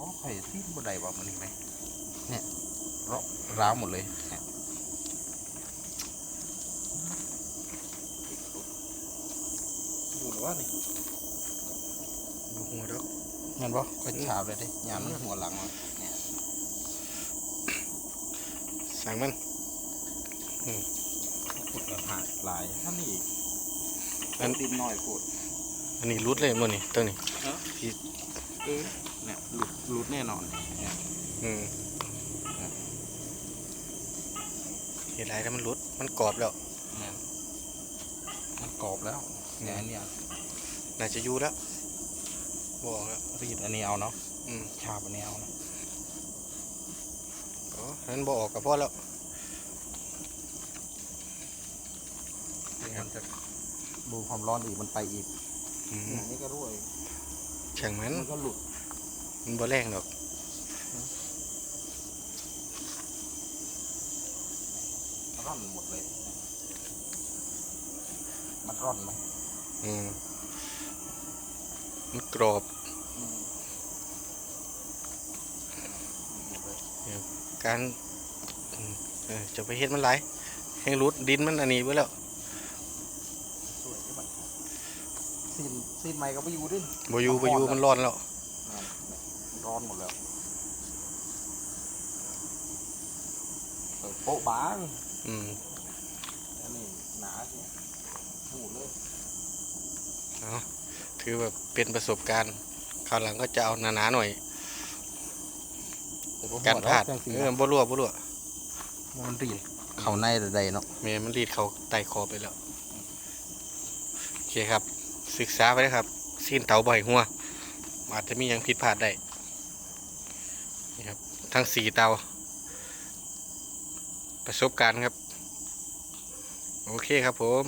อ๋อไข่ที่บันไดบอกมันนี่ไหมเนี่ยร้าวร้าวหมดเลยเนี่ยอยู่หรือว่านี่ดูหัวดอกเห็นปะก็ฉาบเลยดิยามมันหัวหลังมันเนี่ยสั่งมันขุดกับหาดลายท่านนี่อีกอันดินน้อยขุดอันนี้รุดเลยมันนี่ตัวนี้เออ น่นอนเนี่ยอืมเห็นไรแล้วมันรุด มันกรอบแล้วเนี่ยมันกรอบแล้วเนี่ยอันเนี้ยน่าจะอยู่แล้วบอกแล้วรีดอันนี้เอาเนาะอืมฉาบอันนี้เอาเนาะอ๋อนั้นบอกออกกับพ่อแล้วมันจะดูความร้อนอีกมันไปอีกอืมเนี่ยนี่ก็รั่วอีกแข่งมันมันก็หลุด มันบ่แรงดอกร่อนหมดเลย มันร่อนไหมอืมมันกรอบอืมหมดเลยการอืมเออจะไปเฮ็ดมันไรให้รุดดินมันอันนี้ไว้แล้วสวยใช่ไหมซีนซีนใหม่ก็ไปอยู่ดิบ่อยู่มันบ่ร้ออนยู่แล้วมันร้อนแล้วนั่นมันร้ อนหมดแล้วเปิดโป๊ะบ้างอืมอันนี้หนาสิหูเลยเอาถือแบบเป็นประสบการณ์คราวหลังก็จะเอาหนาๆหน่อยการพลาดจังสีเออบ่รั่วบ่รั่วมันรีดเข่าในใดๆเนาะแม่มันรีดเขาไต่คอไปแล้วโอเคครับ ศึกษาไปเลยครับซีนเตาบ่อยหัวอาจจะมีหยังผิดพลาดได้ นี่ครับ ทั้งสี่เตา ประสบการณ์ครับ โอเคครับผม